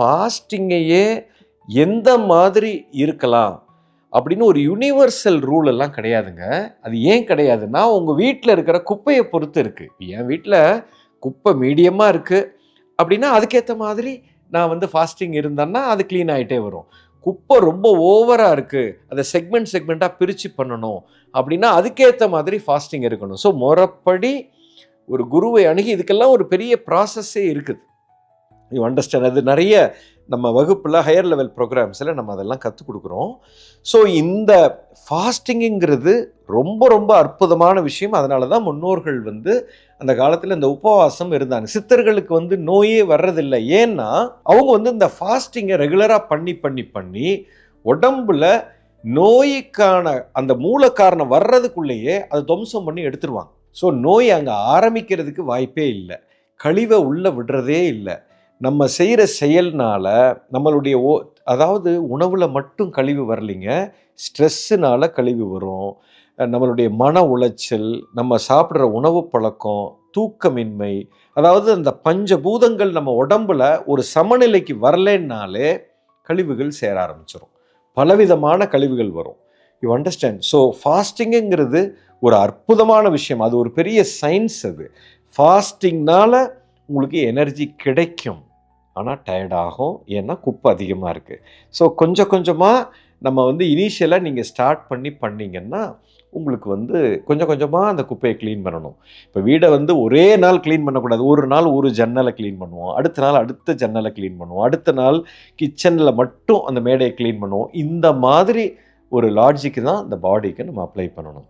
ஃபாஸ்டிங்கையே எந்த மாதிரி இருக்கலாம் அப்படின்னு ஒரு யுனிவர்சல் ரூல் எல்லாம் கிடையாதுங்க. அது ஏன் கிடையாதுன்னா உங்கள் வீட்டில் இருக்கிற குப்பையை பொறுத்து இருக்குது என் வீட்டில் குப்பை மீடியமாக இருக்குது அப்படின்னா அதுக்கேற்ற மாதிரி நான் வந்து ஃபாஸ்டிங் இருந்தேன்னா அது க்ளீன் ஆகிட்டே வரும். குப்பை ரொம்ப ஓவராக இருக்குது அதை செக்மெண்ட் செக்மெண்ட்டாக பிரித்து பண்ணணும். அப்படின்னா அதுக்கேற்ற மாதிரி ஃபாஸ்டிங் இருக்கணும். ஸோ முறப்படி ஒரு குருவை அணுகி இதுக்கெல்லாம் ஒரு பெரிய ப்ராசஸ்ஸே இருக்குது. யூ அண்டர்ஸ்டாண்ட் அது நிறைய நம்ம வகுப்பில் ஹையர் லெவல் ப்ரோக்ராம்ஸில் நம்ம அதெல்லாம் கற்றுக் கொடுக்குறோம். ஸோ இந்த ஃபாஸ்டிங்குங்கிறது ரொம்ப ரொம்ப அற்புதமான விஷயம். அதனால தான் முன்னோர்கள் வந்து அந்த காலத்தில் இந்த உபவாசம் இருந்தாங்க. சித்தர்களுக்கு வந்து நோயே வர்றதில்லை. ஏன்னா அவங்க வந்து இந்த ஃபாஸ்டிங்கை ரெகுலராக பண்ணி பண்ணி பண்ணி உடம்புல நோய்க்கான அந்த மூல காரணம் வர்றதுக்குள்ளேயே அதை துவம்சம் பண்ணி எடுத்துருவாங்க. ஸோ நோய் அங்கே ஆரம்பிக்கிறதுக்கு வாய்ப்பே இல்லை. கழிவை உள்ளே விடுறதே இல்லை. நம்ம செய்கிற செயல்னால் நம்மளுடைய ஓ அதாவது உணவில் மட்டும் கழிவு வரலைங்க. ஸ்ட்ரெஸ்ஸுனால கழிவு வரும். நம்மளுடைய மன உளைச்சல் நம்ம சாப்பிட்ற உணவு பழக்கம் தூக்கமின்மை அதாவது அந்த பஞ்சபூதங்கள் நம்ம உடம்புல ஒரு சமநிலைக்கு வரலன்னாலே கழிவுகள் சேர ஆரம்பிச்சிடும் பலவிதமான கழிவுகள் வரும். யூ அண்டர்ஸ்டாண்ட் ஸோ ஃபாஸ்டிங்குங்கிறது ஒரு அற்புதமான விஷயம். அது ஒரு பெரிய சயின்ஸ் அது. ஃபாஸ்டிங்னால உங்களுக்கு எனர்ஜி கிடைக்கும். ஆனால் டயர்டாகும் ஏன்னா குப்பை அதிகமாக இருக்குது ஸோ கொஞ்சம் கொஞ்சமாக நம்ம வந்து இனிஷியலாக நீங்கள் ஸ்டார்ட் பண்ணி பண்ணிங்கன்னா உங்களுக்கு வந்து கொஞ்சம் கொஞ்சமாக அந்த குப்பையை க்ளீன் பண்ணணும். இப்போ வீடை வந்து ஒரே நாள் க்ளீன் பண்ணக்கூடாது. ஒரு நாள் ஒரு ஜன்னலை க்ளீன் பண்ணுவோம். அடுத்த நாள் அடுத்த ஜன்னலை க்ளீன் பண்ணுவோம். அடுத்த நாள் கிச்சனில் மட்டும் அந்த மேடையை க்ளீன் பண்ணுவோம். இந்த மாதிரி ஒரு லாஜிக்கு தான் அந்த பாடிக்கு நம்ம அப்ளை பண்ணணும்.